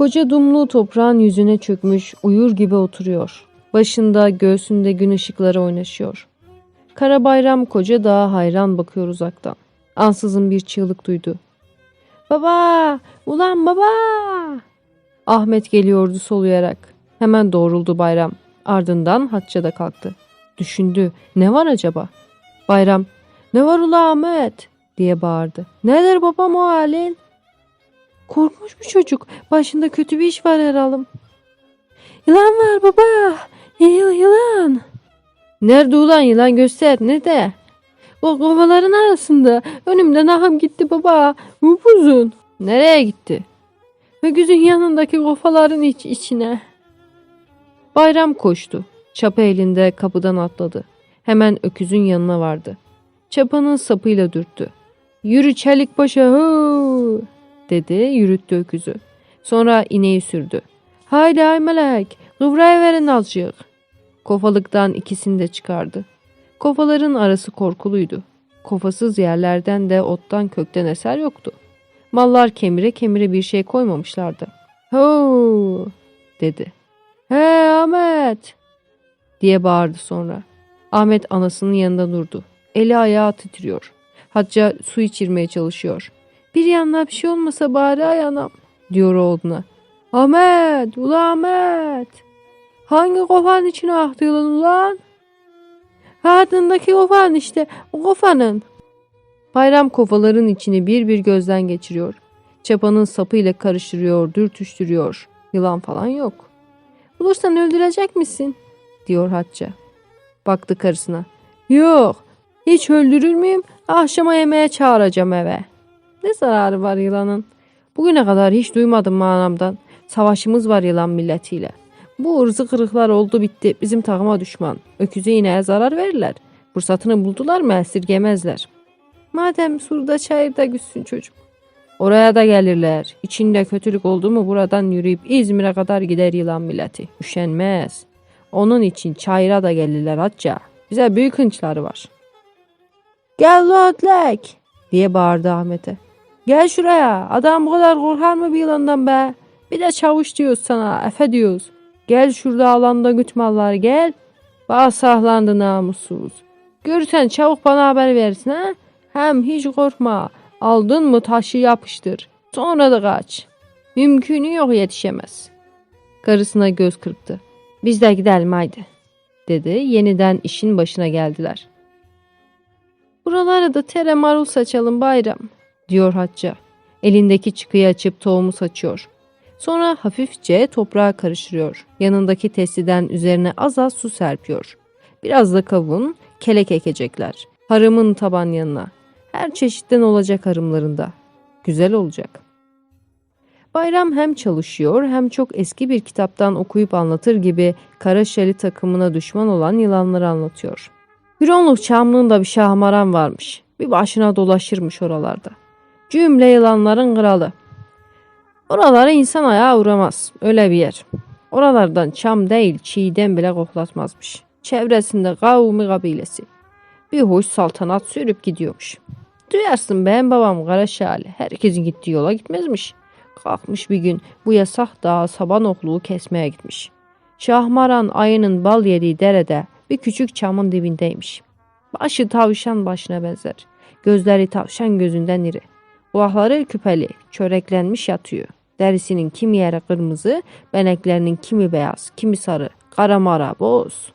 Koca dumlu toprağın yüzüne çökmüş, uyur gibi oturuyor. Başında, göğsünde gün ışıkları oynaşıyor. Kara bayram koca dağa hayran bakıyor uzaktan. Ansızın bir çığlık duydu. Baba! Ulan baba! Ahmet geliyordu soluyarak. Hemen doğruldu bayram. Ardından Hatça da kalktı. Düşündü. Ne var acaba? Bayram. Ne var ula Ahmet? diye bağırdı. Nedir babam o halin? Korkmuş bu çocuk. Başında kötü bir iş var herhalde. Yılan var baba. Yıl yılan. Nerede ulan yılan göster. Nerede? O kovaların arasında. Önümden ahım gitti baba. Upuzun. Nereye gitti? Öküzün yanındaki kofaların iç içine. Bayram koştu. Çapa elinde kapıdan atladı. Hemen öküzün yanına vardı. Çapanın sapıyla dürttü. Yürü çelik paşa hu dedi yürüttü öküzü. Sonra ineği sürdü. Haydi ay melek kıvraya verin azıcık. Kofalıktan ikisini de çıkardı. Kofaların arası korkuluydu. Kofasız yerlerden de ottan kökten eser yoktu. Mallar kemire kemire bir şey koymamışlardı. Ho dedi. He Ahmet diye bağırdı sonra. Ahmet anasının yanında durdu. Eli ayağı titriyor. Hatça su içirmeye çalışıyor. Bir yanına bir şey olmasa bari ay anam diyor oğluna. Ahmet, ula Ahmet. Hangi kofanın içine aktığın ulan? Ardındaki kofanın işte, o kofanın. Bayram kofaların içini bir bir gözden geçiriyor. Çapanın sapıyla karıştırıyor, dürtüştürüyor. Yılan falan yok. Bulursan öldürecek misin? diyor Hatça. Baktı karısına. Yok, hiç öldürür müyüm? Akşama yemeğe çağıracağım eve. Ne zararı var yılanın? Bugüne kadar hiç duymadım manamdan. Savaşımız var yılan milletiyle. Bu ırzı kırıklar oldu bitti. Bizim takıma düşman. Öküze ineğe zarar verirler. Fırsatını buldular mı esirgemezler. Madem surda çayırda güçsün çocuk. Oraya da gelirler. İçinde kötülük oldu mu buradan yürüyüp İzmir'e kadar gider yılan milleti. Üşenmez. Onun için çayıra da gelirler hatça. Bize büyük hınçları var. Gel Lodlek diye bağırdı Ahmet'e. Gel şuraya. Adam bu kadar korkar mı bir yılandan be? Bir de çavuş diyoruz sana. Efe diyoruz. Gel şurada alanda güt mallar gel. Bağ sahlandı namussuz. Görürsen çabuk bana haber versin ha. Hem hiç korkma. Aldın mı taşı yapıştır. Sonra da kaç. Mümkünü yok yetişemez. Karısına göz kırptı. Biz de gidelim haydi. Dedi yeniden işin başına geldiler. Buralara da tere marul saçalım bayram diyor Hacca. Elindeki çıkıyı açıp tohumu saçıyor. Sonra hafifçe toprağa karıştırıyor. Yanındaki testiden üzerine az az su serpiyor. Biraz da kavun, kelek ekecekler. Harımın taban yanına. Her çeşitten olacak harımlarında. Güzel olacak. Bayram hem çalışıyor hem çok eski bir kitaptan okuyup anlatır gibi Kara Şeli takımına düşman olan yılanları anlatıyor. Hüronluk çamlığında bir şahmaran varmış. Bir başına dolaşırmış oralarda. Cümle yılanların kralı. Oralara insan ayağı uğramaz. Öyle bir yer. Oralardan çam değil çiğden bile koklatmazmış. Çevresinde kavmi kabilesi. Bir hoş saltanat sürüp gidiyormuş. Duyarsın ben babam Karaşali. Herkesin gittiği yola gitmezmiş. Kalkmış bir gün bu yasak dağa saban okluğu kesmeye gitmiş. Şahmaran ayının bal yediği derede bir küçük çamın dibindeymiş. Başı tavşan başına benzer. Gözleri tavşan gözünden iri. Kulakları küpeli, çöreklenmiş yatıyor. Derisinin kimi yeri kırmızı, beneklerinin kimi beyaz, kimi sarı, kara mara, boz.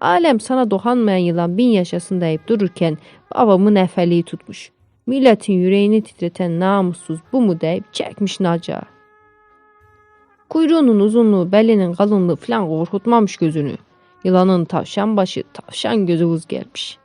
Alem sana dokanmayan yılan bin yaşasın deyip dururken babamın efeliği tutmuş. Milletin yüreğini titreten namussuz bu mu deyip çekmiş nacağı. Kuyruğunun uzunluğu, belinin kalınlığı falan korkutmamış gözünü. Yılanın tavşan başı, tavşan gözü vız gelmiş.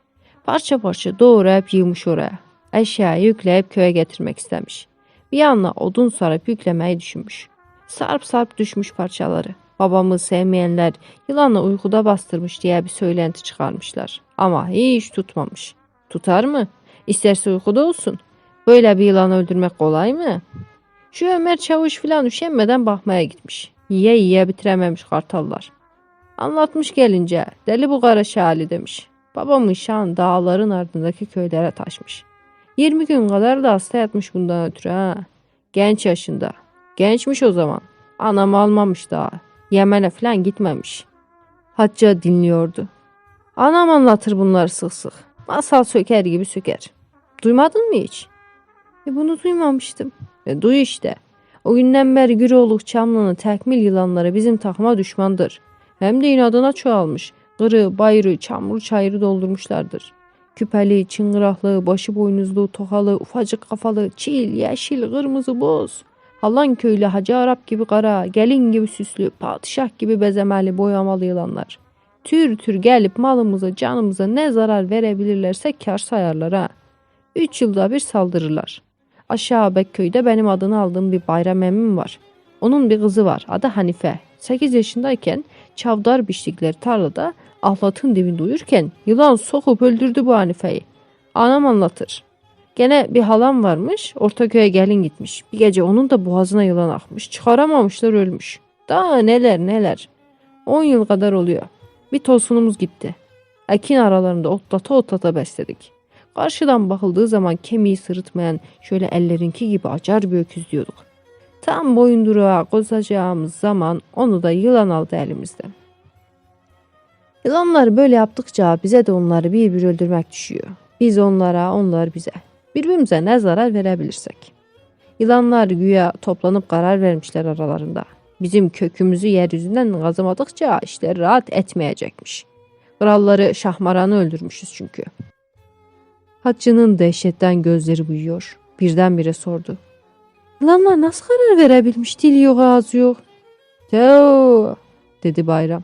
Parça parça doğrayıp yığmış oraya. Eşyayı yükleyip köye getirmek istemiş. Bir yanına odun sarıp yüklemeyi düşünmüş. Sarp sarp düşmüş parçaları. Babamı sevmeyenler yılanla uykuda bastırmış diye bir söylenti çıkarmışlar. Ama hiç tutmamış. Tutar mı? İsterse uykuda olsun. Böyle bir yılan öldürmek kolay mı? Şu Ömer Çavuş filan üşenmeden bakmaya gitmiş. Yiye yiye bitirememiş kartallar. Anlatmış gelince deli bu kara şali demiş. Babamın şan dağların ardındaki köylere taşmış. 20 gün kadar da hasta yatmış bundan ötürü ha. Genç yaşında. Gençmiş o zaman. Anam almamış daha. Yemen'e falan gitmemiş. Hacca dinliyordu. Anam anlatır bunları sık sık. Masal söker gibi söker. Duymadın mı hiç? E bunu duymamıştım. E duy işte. O günden beri Güroğluk Çamlı'nın tekmil yılanları bizim takıma düşmandır. Hem de inadına çoğalmış. Kırı, bayrı, çamur çayırı doldurmuşlardır. Küpeli, çıngıraklı, başı boynuzlu, tokalı, ufacık kafalı, çil, yeşil, kırmızı, boz. Halan köylü, hacı Arap gibi kara, gelin gibi süslü, padişah gibi bezemeli, boyamalı yılanlar. Tür tür gelip malımıza, canımıza ne zarar verebilirlerse kar sayarlar ha. Üç yılda bir saldırırlar. Aşağı Bekköy'de benim adını aldığım bir bayram emmim var. Onun bir kızı var. Adı Hanife. 8 yaşındayken çavdar biçtikleri tarlada ahlatın dibinde uyurken yılan sokup öldürdü bu Hanife'yi. Anam anlatır. Gene bir halam varmış. Ortaköy'e gelin gitmiş. Bir gece onun da boğazına yılan akmış. Çıkaramamışlar ölmüş. Daha neler neler. 10 yıl kadar oluyor. Bir tosunumuz gitti. Ekin aralarında otlata otlata besledik. Karşıdan bakıldığı zaman kemiği sırıtmayan şöyle ellerinki gibi acar bir öküz diyorduk. Tam boyunduruğa kozacağımız zaman onu da yılan aldı elimizden. Yılanlar böyle yaptıkça bize de onları bir bir öldürmek düşüyor. Biz onlara, onlar bize. Birbirimize ne zarar verebilirsek. Yılanlar güya toplanıp karar vermişler aralarında. Bizim kökümüzü yeryüzünden kazımadıkça işler rahat etmeyecekmiş. Kralları Şahmaran'ı öldürmüşüz çünkü. Haccı'nın dehşetten gözleri büyüyor. Birdenbire sordu. Yılanlar nasıl karar verebilmiş? Dili yok, ağzı yok. Teo, dedi Bayram.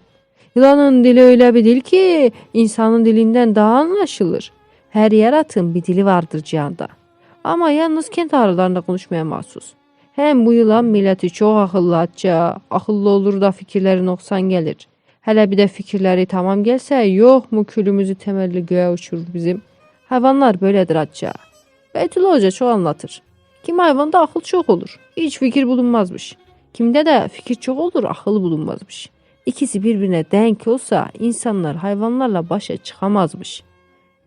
Yılanın dili öyle bir dil ki insanın dilinden daha anlaşılır. Her yaratığın bir dili vardır cihanda. Ama yalnız kent aralarında konuşmaya mahsus. Hem bu yılan milleti çok akıllı atça, akıllı olur da fikirleri noksan gelir. Hele bir de fikirleri tamam gelse yok mu külümüzü temelli göğe uçurur bizim. Hayvanlar böyledir atça. Beytullah Hoca çok anlatır. Kim hayvanda akıl çok olur. Hiç fikir bulunmazmış. Kimde de fikir çok olur, akıl bulunmazmış. İkisi birbirine denk olsa insanlar hayvanlarla başa çıkamazmış.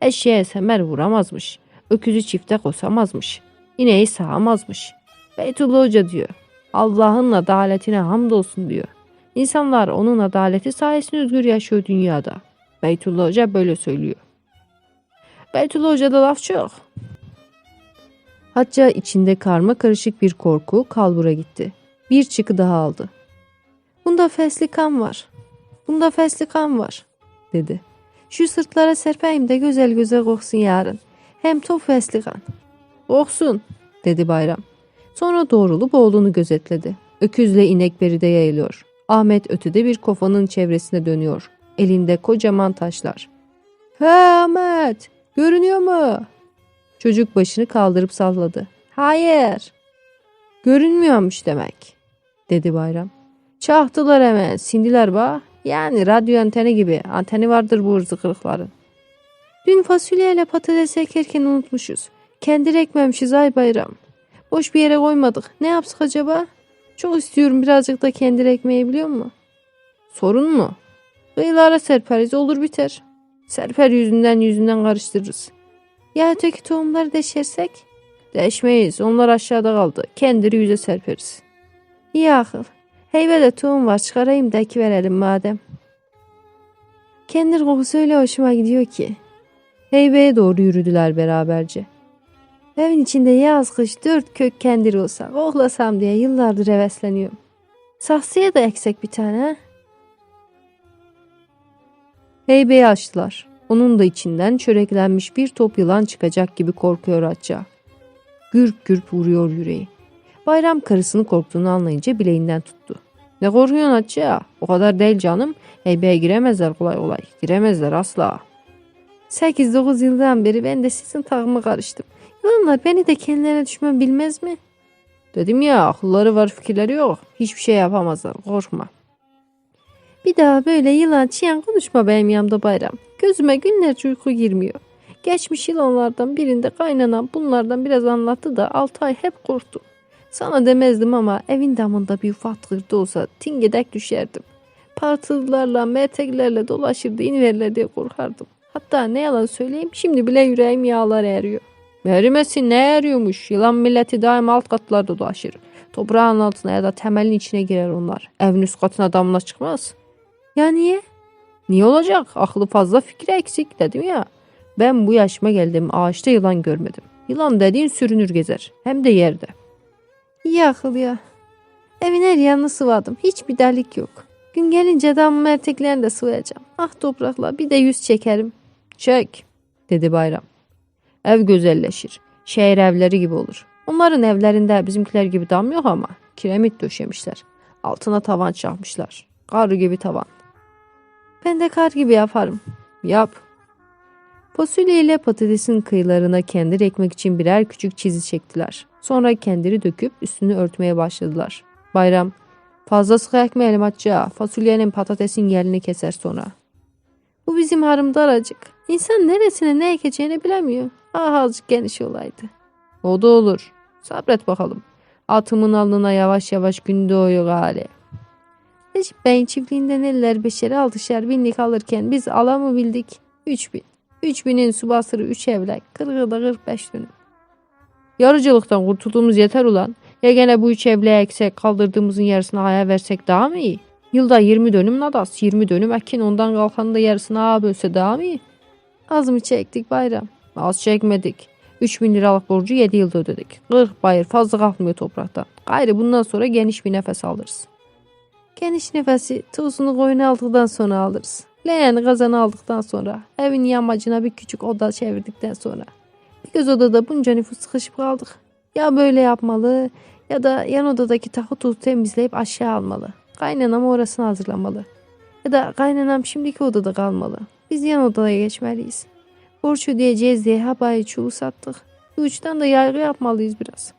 Eşeğe semer vuramazmış. Öküzü çifte kosamazmış. İneği sağamazmış. Beytullah Hoca diyor. Allah'ın adaletine hamdolsun diyor. İnsanlar onun adaleti sayesinde özgür yaşıyor dünyada. Beytullah Hoca böyle söylüyor. Beytullah Hoca'da laf çok. Hacca içinde karma karışık bir korku kalbura gitti. Bir çıkı daha aldı. Bunda fesli kan var. Bunda fesli kan var, dedi. Şu sırtlara serpeyim de güzel güzel koksun yarın. Hem top fesli kan. Koksun, dedi Bayram. Sonra doğrulup oğlunu gözetledi. Öküzle inek beride yayılıyor. Ahmet ötede bir kofanın çevresine dönüyor. Elinde kocaman taşlar. He Ahmet, görünüyor mu? Çocuk başını kaldırıp salladı. Hayır. Görünmüyormuş demek, dedi Bayram. Çahtılar hemen, sindiler ba. Yani radyo anteni gibi. Anteni vardır bu hırzı. Dün fasulyeyle patates ekerken unutmuşuz. Kendi ekmemişiz ay bayram. Boş bir yere koymadık. Ne yapsak acaba? Çok istiyorum birazcık da kendi ekmeği biliyor musun? Sorun mu? Kıyılara serperiz olur biter. Serper yüzünden yüzünden karıştırırız. Ya öteki tohumları deşersek? Deşmeyiz. Onlar aşağıda kaldı. Kendileri yüze serperiz. İyi akıl. Heyvede tohum var çıkarayım da eki verelim madem. Kendir kokusu öyle hoşuma gidiyor ki. Heybeye doğru yürüdüler beraberce. Evin içinde yaz kış dört kök kendir olsa koklasam diye yıllardır hevesleniyorum. Saksıya da eksek bir tane? Heybeyi açtılar. Onun da içinden çöreklenmiş bir top yılan çıkacak gibi korkuyor Atça. Gürp gürp vuruyor yüreği. Bayram karısını korktuğunu anlayınca bileğinden tuttu. Ne korkuyorsun Atça? O kadar değil canım. Heybeye giremezler kolay kolay. Giremezler asla. 8-9 yıldan beri ben de sizin takımı karıştım. Yılanlar beni de kendilerine düşman bilmez mi? Dedim ya akılları var fikirleri yok. Hiçbir şey yapamazlar korkma. Bir daha böyle yılan çiyan konuşma benim yanımda bayram. Gözüme günlerce uyku girmiyor. Geçmiş yılanlardan birinde kaynanan bunlardan biraz anlattı da 6 ay hep korktum. Sana demezdim ama evin damında bir ufak tıkırtı olsa tingedek düşerdim. Partılılarla, merteklerle dolaşırdı iniverirler diye korkardım. Hatta ne yalan söyleyeyim şimdi bile yüreğim yağlar eriyor. Erimesin ne eriyormuş? Yılan milleti daima alt katlarda dolaşır. Toprağın altına ya da temelin içine girer onlar. Evin üst katına damla çıkmaz. Ya niye? Niye olacak? Aklı fazla fikri eksik dedim ya. Ben bu yaşıma geldim ağaçta yılan görmedim. Yılan dediğin sürünür gezer. Hem de yerde. İyi akıl ya. Evin her yanını sıvadım. Hiçbir delik yok. Gün gelince damın erteklerini de sıvayacağım. Ah toprakla bir de yüz çekerim. Çek dedi Bayram. Ev gözelleşir. Şehir evleri gibi olur. Onların evlerinde bizimkiler gibi dam yok ama kiremit döşemişler. Altına tavan çakmışlar. Kar gibi tavan. Ben de kar gibi yaparım. Yap. Fasulye ile patatesin kıyılarına kendir ekmek için birer küçük çizi çektiler. Sonra kendiri döküp üstünü örtmeye başladılar. Bayram, fazla sıkı ekmeyelim Hatice. Fasulyenin patatesin yerini keser sonra. Bu bizim harım daracık. İnsan neresine ne ekeceğini bilemiyor. Ah azıcık geniş olaydı. O da olur. Sabret bakalım. Atımın alnına yavaş yavaş gün doğuyor gali. Necip Bey'in çiftliğinden eller beşeri altışar binlik alırken biz ala bildik? Üç bin. Üç binin su basırı üç evlek. Kırkı da kırk beş dönüm. Yarıcılıktan kurtulduğumuz yeter ulan. Ya gene bu üç evleğe eksek kaldırdığımızın yarısını aya versek daha mı iyi? Yılda 20 dönüm nadas, 20 dönüm ekin ondan kalkanı da yarısını ağa bölse daha mı iyi? Az mı çektik bayram? Az çekmedik. 3 bin liralık borcu 7 yılda ödedik. 40 bayır fazla kalkmıyor topraktan. Gayrı bundan sonra geniş bir nefes alırız. Geniş nefesi tuzunu koyun aldıktan sonra alırız. Leğeni kazanı aldıktan sonra, evin yamacına bir küçük oda çevirdikten sonra. Bir göz odada bunca nüfus sıkışıp kaldık. Ya böyle yapmalı ya da yan odadaki tahu tuzu temizleyip aşağı almalı. Kaynanam orasını hazırlamalı. Ya da kaynanam şimdiki odada kalmalı. Biz yan odaya geçmeliyiz. Borç ödeyeceğiz diye habayı çuğu sattık. Bu uçtan da yaygı yapmalıyız biraz.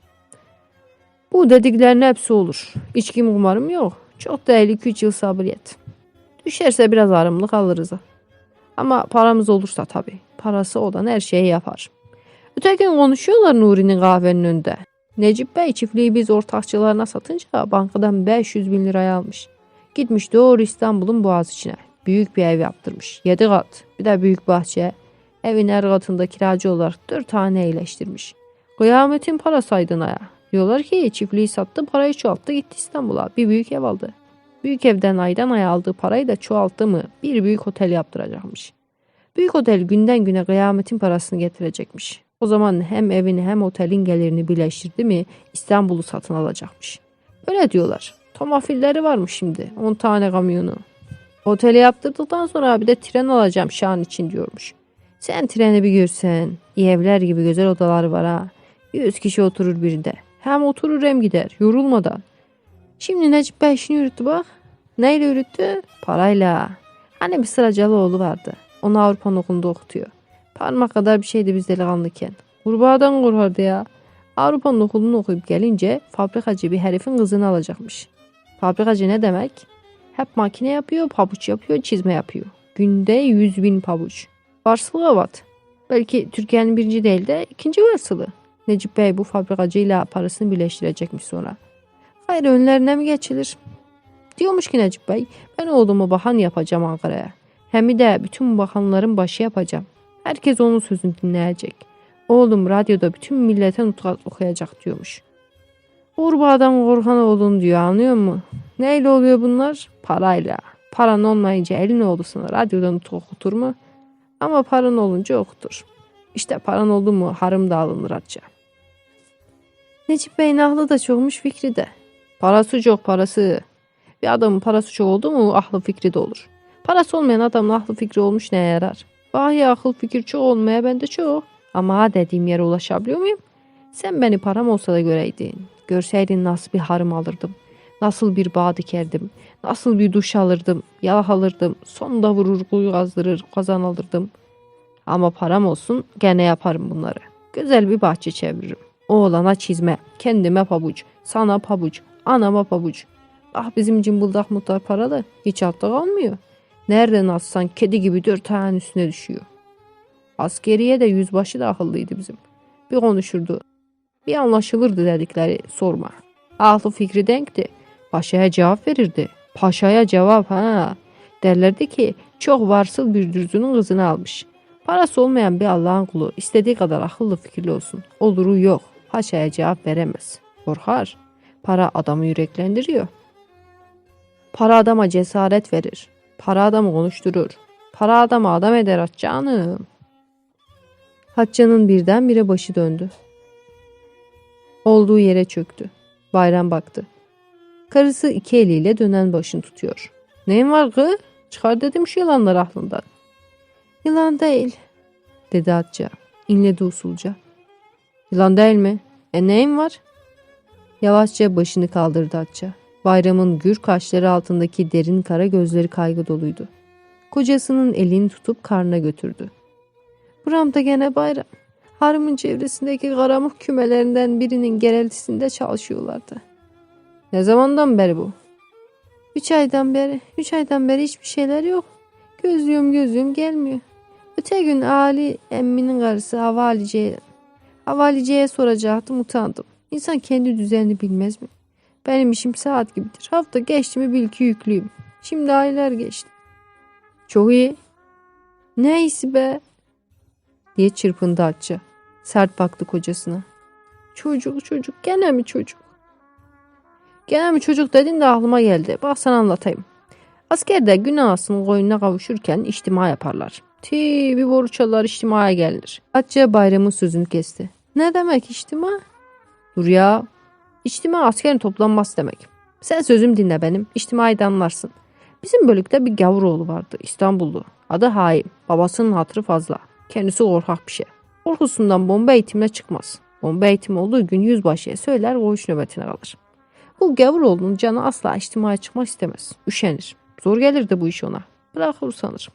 Bu dediklerin hepsi olur. İçkim umarım yok. Çok değil 2-3 yıl sabıriyet. Düşerse biraz arımlık alırız. Ama paramız olursa tabii. Parası olan her şeyi yapar. Öteki gün konuşuyorlar Nuri'nin kahvenin önünde. Necip Bey çiftliği biz ortakçılarına satınca bankadan 500 bin liraya almış. Gitmiş doğru İstanbul'un boğaz Büyük bir ev yaptırmış. 7 kat. Bir de büyük bahçe. Evin her katında kiracı olarak 4 tane iyileştirmiş. Kıyametin parası aydınaya. Diyorlar ki çiftliği sattı parayı çoğalttı gitti İstanbul'a. Bir büyük ev aldı. Büyük evden aydan aya aldığı parayı da çoğalttı mı bir büyük otel yaptıracakmış. Büyük otel günden güne kıyametin parasını getirecekmiş. O zaman hem evini hem otelin gelirini birleştirdi mi İstanbul'u satın alacakmış. Öyle diyorlar. Tomafilleri varmış şimdi 10 tane kamyonu. Oteli yaptırdıktan sonra bir de tren alacağım şan için diyormuş. Sen treni bir görsen. iyi evler gibi güzel odaları var ha. 100 kişi oturur birinde. Hem oturur hem gider yorulmadan. Şimdi Necip Bey işini yürüttü bak. Neyle yürüttü? Parayla. Hani bir sıracalı oğlu vardı. Onu Avrupa'nın okulunda okutuyor. Parmak kadar bir şeydi biz delikanlıken. Kurbağadan korkardı ya. Avrupa'nın okulunu okuyup gelince fabrikacı bir herifin kızını alacakmış. Fabrikacı ne demek? Hep makine yapıyor, pabuç yapıyor, çizme yapıyor. Günde yüz bin pabuç. Varsılı avat. Belki Türkiye'nin birinci değil de ikinci varsılı. Necip Bey bu fabrikacıyla parasını birleştirecekmiş sonra. Hayır önlerine mi geçilir? Diyormuş ki Necip Bey ben oğlumu bahan yapacağım Ankara'ya. Hem de bütün bakanların başı yapacağım. Herkes onun sözünü dinleyecek. Oğlum radyoda bütün millete nutkat okuyacak diyormuş. Urba'dan korkan oğlun diyor anlıyor musun? Neyle oluyor bunlar? Parayla. Paran olmayınca elin oğlu sana radyoda nutuk okutur mu? Ama paran olunca okutur. İşte paran oldu mu harım da alınır atça. Necip Bey'in ahlı da çokmuş fikri de. Parası çok parası. Bir adamın parası çok oldu mu ahlı fikri de olur. Parası olmayan adamın aklı fikri olmuş neye yarar? Vahiy akıl fikir çok olmaya bende çok. Ama ha dediğim yere ulaşabiliyor muyum? Sen beni param olsa da göreydin. Görseydin nasıl bir harım alırdım. Nasıl bir bağ dikerdim. Nasıl bir duş alırdım. Yalah alırdım. Sonunda vurur kuyu kazdırır kazan alırdım. Ama param olsun gene yaparım bunları. Güzel bir bahçe çeviririm. Oğlana çizme, kendime pabuç, sana pabuç, anama pabuç. Ah bizim cımbıldak muhtar paralı. Hiç altta kalmıyor. Nereden atsan kedi gibi dört tane üstüne düşüyor. Askeriye de yüzbaşı da akıllıydı bizim. Bir konuşurdu. Bir anlaşılırdı dedikleri sorma. Aklı fikri denkti. Paşaya cevap verirdi. Paşaya cevap ha. Derlerdi ki çok varsıl bir dürzünün kızını almış. Parası olmayan bir Allah'ın kulu istediği kadar akıllı fikirli olsun. Oluru yok. Paşaya cevap veremez. Korkar. Para adamı yüreklendiriyor. Para adama cesaret verir. Para adamı konuşturur. Para adamı adam eder at canım. Hatça'nın birdenbire başı döndü. Olduğu yere çöktü. Bayram baktı. Karısı iki eliyle dönen başını tutuyor. Neyin var kız? Çıkar dedim şu yılanlar aklından. Yılan değil, dedi Hatça. İnledi usulca. Yılan değil mi? E neyin var? Yavaşça başını kaldırdı Hatça. Bayramın gür kaşları altındaki derin kara gözleri kaygı doluydu. Kocasının elini tutup karnına götürdü. Buramda gene bayram. Harımın çevresindeki karamuk kümelerinden birinin gereltisinde çalışıyorlardı. Ne zamandan beri bu? Üç aydan beri. Üç aydan beri hiçbir şeyler yok. Gözlüğüm gözlüğüm gelmiyor. Öte gün Ali emminin karısı Havalice'ye Havalice'ye soracaktım utandım. İnsan kendi düzenini bilmez mi? Benim işim saat gibidir. Hafta geçti mi bil ki yüklüyüm. Şimdi aylar geçti. Çok iyi. Ne iyisi be? diye çırpındı Atça. Sert baktı kocasına. Çocuk çocuk gene mi çocuk? Gene mi çocuk dedin de aklıma geldi. Bak sana anlatayım. Askerde gün ağasının koyununa kavuşurken içtima yaparlar. Ti bir boru çalar içtimaya gelinir. Atça bayramın sözünü kesti. Ne demek içtima? Dur ya. İçtima askerin toplanması demek. Sen sözüm dinle benim. İçtimayı da anlarsın. Bizim bölükte bir gavuroğlu vardı İstanbullu. Adı Haim. Babasının hatırı fazla. Kendisi korkak bir şey. Korkusundan bomba eğitimine çıkmaz. Bomba eğitimi olduğu gün yüzbaşıya söyler koğuş nöbetine kalır. Bu gavuroğlunun canı asla içtimaya çıkmak istemez. Üşenir. Zor gelirdi bu iş ona. Bırakır sanır.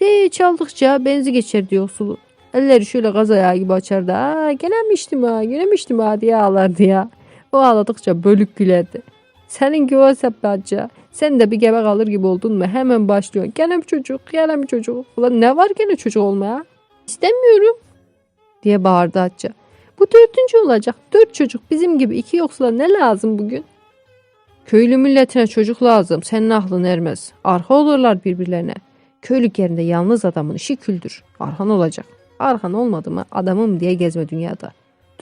De çaldıkça benzi geçer diyor sulu. Elleri şöyle gaz ayağı gibi açardı. Aa, gene mi içtima, gene mi içtima diye ağlardı ya. O ağladıkça bölük gülerdi. Senin gibi o seplatça. Sen de bir gebe kalır gibi oldun mu hemen başlıyorsun. Gene mi çocuk, gene mi çocuk. Ulan ne var gene çocuk olmaya? İstemiyorum diye bağırdı Hatça. Bu dördüncü olacak. Dört çocuk bizim gibi iki yoksula ne lazım bugün? Köylü milletine çocuk lazım. Senin aklın ermez. Arka olurlar birbirlerine. Köylük yerinde yalnız adamın işi küldür. Arhan olacak. Arhan olmadı mı adamım diye gezme dünyada.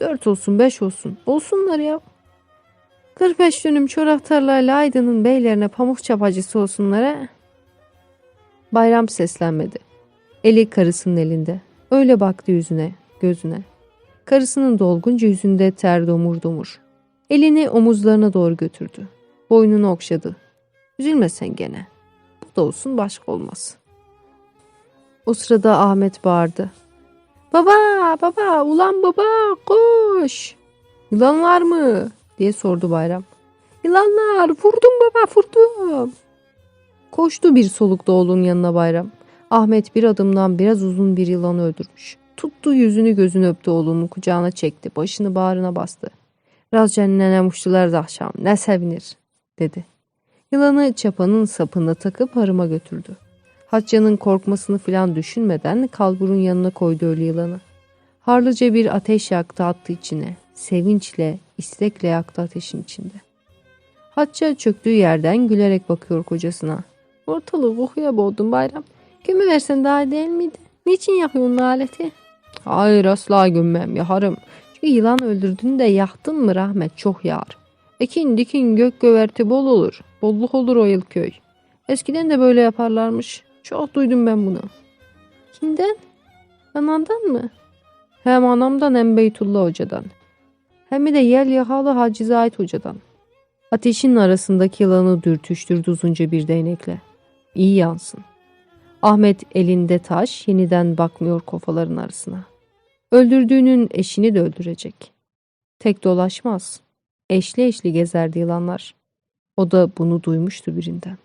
Dört olsun beş olsun. Olsunlar ya. 45 dönüm çorak tarlayla Aydın'ın beylerine pamuk çapacısı olsunlar he. Bayram seslenmedi. Eli karısının elinde. Öyle baktı yüzüne, gözüne. Karısının dolgunca yüzünde ter domur domur. Elini omuzlarına doğru götürdü. Boynunu okşadı. Üzülme sen gene. Bu da olsun başka olmaz. O sırada Ahmet bağırdı. Baba, baba, ulan baba, koş. Yılan mı? diye sordu Bayram. Yılanlar, vurdum baba, vurdum. Koştu bir solukta oğlun yanına Bayram. Ahmet bir adımdan biraz uzun bir yılanı öldürmüş. Tuttu yüzünü gözünü öptü oğlunun kucağına çekti. Başını bağrına bastı. Razcan nenem uçtular da akşam. Ne sevinir dedi. Yılanı çapanın sapına takıp harıma götürdü. Hatça'nın korkmasını filan düşünmeden kalburun yanına koydu ölü yılanı. Harlıca bir ateş yaktı attı içine. Sevinçle, istekle yaktı ateşin içinde. Hatça çöktüğü yerden gülerek bakıyor kocasına. Ortalığı kokuya boğdun bayram. Gömü versen daha değil miydi? Niçin yakıyorsun aleti? Hayır asla gömmem yaharım. Çünkü yılan öldürdün de yaktın mı rahmet çok yağar. Ekin dikin gök göverti bol olur. Bolluk olur o yıl köy. Eskiden de böyle yaparlarmış. Çok duydum ben bunu. Kimden? Anandan mı? Hem anamdan hem Beytullah hocadan. Hem de yel yakalı Hacı ait hocadan. Ateşin arasındaki yılanı dürtüştürdü uzunca bir değnekle. İyi yansın. Ahmet elinde taş yeniden bakmıyor kofaların arasına. Öldürdüğünün eşini de öldürecek. Tek dolaşmaz. Eşli eşli gezerdi yılanlar. O da bunu duymuştu birinden.